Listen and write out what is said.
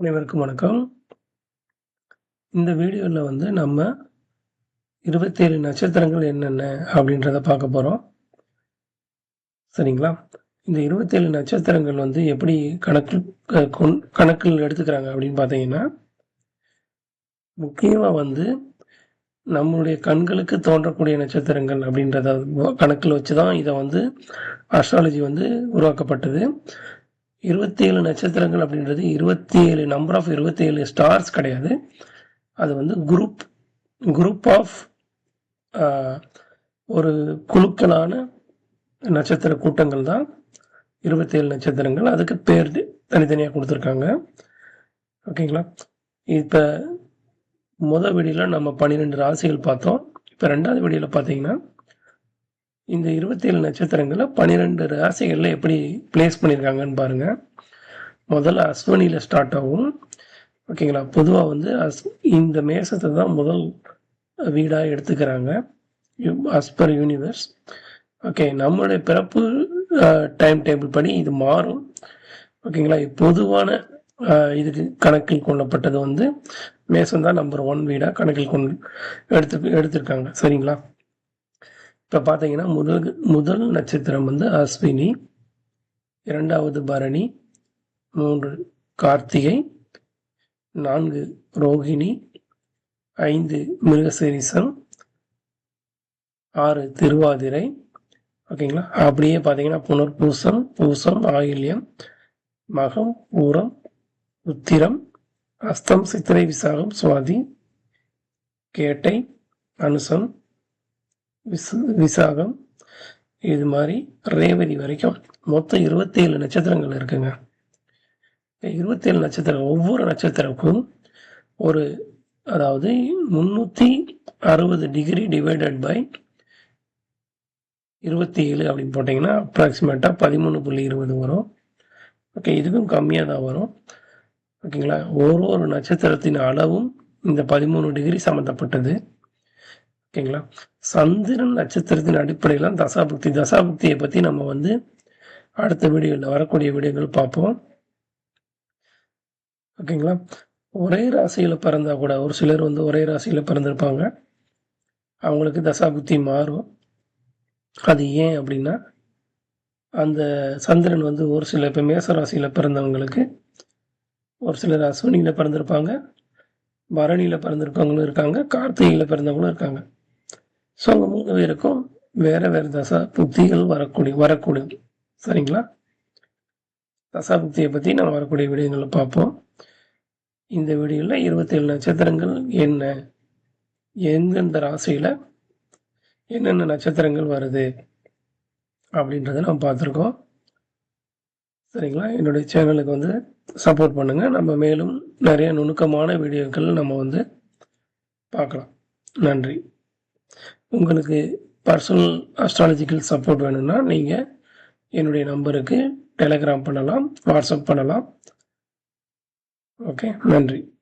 அனைவருக்கும் வணக்கம். இந்த வீடியோவில் வந்து நம்ம 27 நட்சத்திரங்கள் என்னென்ன அப்படின்றத பார்க்க போகிறோம் சரிங்களா? இந்த 27 நட்சத்திரங்கள் வந்து எப்படி கணக்கு கொண் கணக்கில் எடுத்துக்கிறாங்க அப்படின்னு பார்த்தீங்கன்னா, முக்கியமாக வந்து நம்மளுடைய கண்களுக்கு தோன்றக்கூடிய நட்சத்திரங்கள் அப்படின்றத கணக்கில் வச்சு தான் இதை வந்து அஸ்ட்ராலஜி வந்து உருவாக்கப்பட்டது. 27 நட்சத்திரங்கள் அப்படின்றது 27 நம்பர் ஆஃப் 27 ஸ்டார்ஸ் கிடையாது. அது வந்து குரூப் குரூப் ஆஃப் ஒரு குழுக்களான நட்சத்திர கூட்டங்கள் தான் 27 நட்சத்திரங்கள். அதுக்கு பேர் தனித்தனியாக கொடுத்துருக்காங்க ஓகேங்களா? இப்போ முதல் வெடியில் நம்ம 12 ராசிகள் பார்த்தோம். இப்போ ரெண்டாவது வெடியில் பார்த்தீங்கன்னா, இந்த இருபத்தேழு நட்சத்திரங்களை பன்னிரெண்டு ராசிகளில் எப்படி பிளேஸ் பண்ணியிருக்காங்கன்னு பாருங்கள் முதல்ல அஸ்வனியில் ஸ்டார்ட் ஆகும். ஓகேங்களா? பொதுவாக வந்து அஸ் இந்த மேசத்தை தான் முதல் வீடாக எடுத்துக்கிறாங்க. As per universe. ஓகே. நம்மளுடைய பிறப்பு டைம் டேபிள் படி இது மாறும். ஓகேங்களா? பொதுவான இது இதுக்கு கணக்கில் கொள்ளப்பட்டது வந்து மேசம் தான் நம்பர் ஒன் வீடாக கணக்கில் கொண்டு எடுத்து எடுத்திருக்காங்க. சரிங்களா? இப்போ பார்த்தீங்கன்னா, முதல் முதல் நட்சத்திரம் வந்து அஸ்வினி, இரண்டாவது பரணி, மூன்று கார்த்திகை, நான்கு ரோகிணி, ஐந்து மிருகசீரிசம் ஆறு திருவாதிரை. ஓகேங்களா? அப்படியே பார்த்தீங்கன்னா, புனர்பூசம், பூசம், ஆயில்யம், மகம், பூரம், உத்திரம், அஸ்தம், சித்திரை, விசாகம், சுவாதி, கேட்டை, அனுசம், விசு விசாகம் இது மாதிரி ரேவதி வரைக்கும் மொத்தம் 27 நட்சத்திரங்கள் இருக்குங்க. 27 நட்சத்திரம் ஒவ்வொரு நட்சத்திரக்கும் ஒரு அதாவது 360 டிகிரி டிவைடட் பை 27 அப்படின்னு பார்த்தீங்கன்னா அப்ராக்ஸிமேட்டாக பதிமூணு புள்ளி இருபது வரும். ஓகே. இதுக்கும் கம்மியாக தான் வரும். ஓகேங்களா? ஒரு ஒரு நட்சத்திரத்தின் அளவும் இந்த 13 டிகிரி சம்மந்தப்பட்டது. ஓகேங்களா? சந்திரன் நட்சத்திரத்தின் அடிப்படையில தசாபுக்தி தசாபக்தியை பற்றி நம்ம வந்து அடுத்த வீடியோவில் வரக்கூடிய வீடியோகள் பார்ப்போம். ஓகேங்களா? ஒரே ராசியில் பிறந்தால் கூட ஒரு சிலர் வந்து ஒரே ராசியில் பிறந்திருப்பாங்க. அவங்களுக்கு தசாபுக்தி மாறும். அது ஏன் அப்படின்னா, அந்த சந்திரன் வந்து ஒரு சில இப்போ மேச ராசியில் பிறந்தவங்களுக்கு, ஒரு சிலர் அஸ்வினியில் பிறந்திருப்பாங்க. பரணியில் பிறந்திருக்கவங்களும் இருக்காங்க. கார்த்திகையில் பிறந்தவங்களும் இருக்காங்க. ஸோ அவங்க 3 பேருக்கும் வேற வேற தசா புக்திகள் வரக்கூடிய வரக்கூடும். சரிங்களா? தசா புக்தியை பற்றி நம்ம வரக்கூடிய வீடியோங்களை பார்ப்போம். இந்த வீடியோவில் இருபத்தேழு நட்சத்திரங்கள் என்ன? எந்தெந்த ராசியில் என்னென்ன நட்சத்திரங்கள் வருது? அப்படின்றத நம்ம பார்த்துருக்கோம். சரிங்களா? என்னுடைய சேனலுக்கு வந்து சப்போர்ட் பண்ணுங்கள் நம்ம மேலும் நிறைய நுணுக்கமான வீடியோக்கள் நம்ம வந்து பார்க்கலாம். நன்றி. உங்களுக்கு பர்சனல் அஸ்ட்ராலஜிக்கல் சப்போர்ட் வேணும்னா, நீங்கள் என்னுடைய நம்பருக்கு டெலகிராம் பண்ணலாம், வாட்ஸ்அப் பண்ணலாம். ஓகே. நன்றி.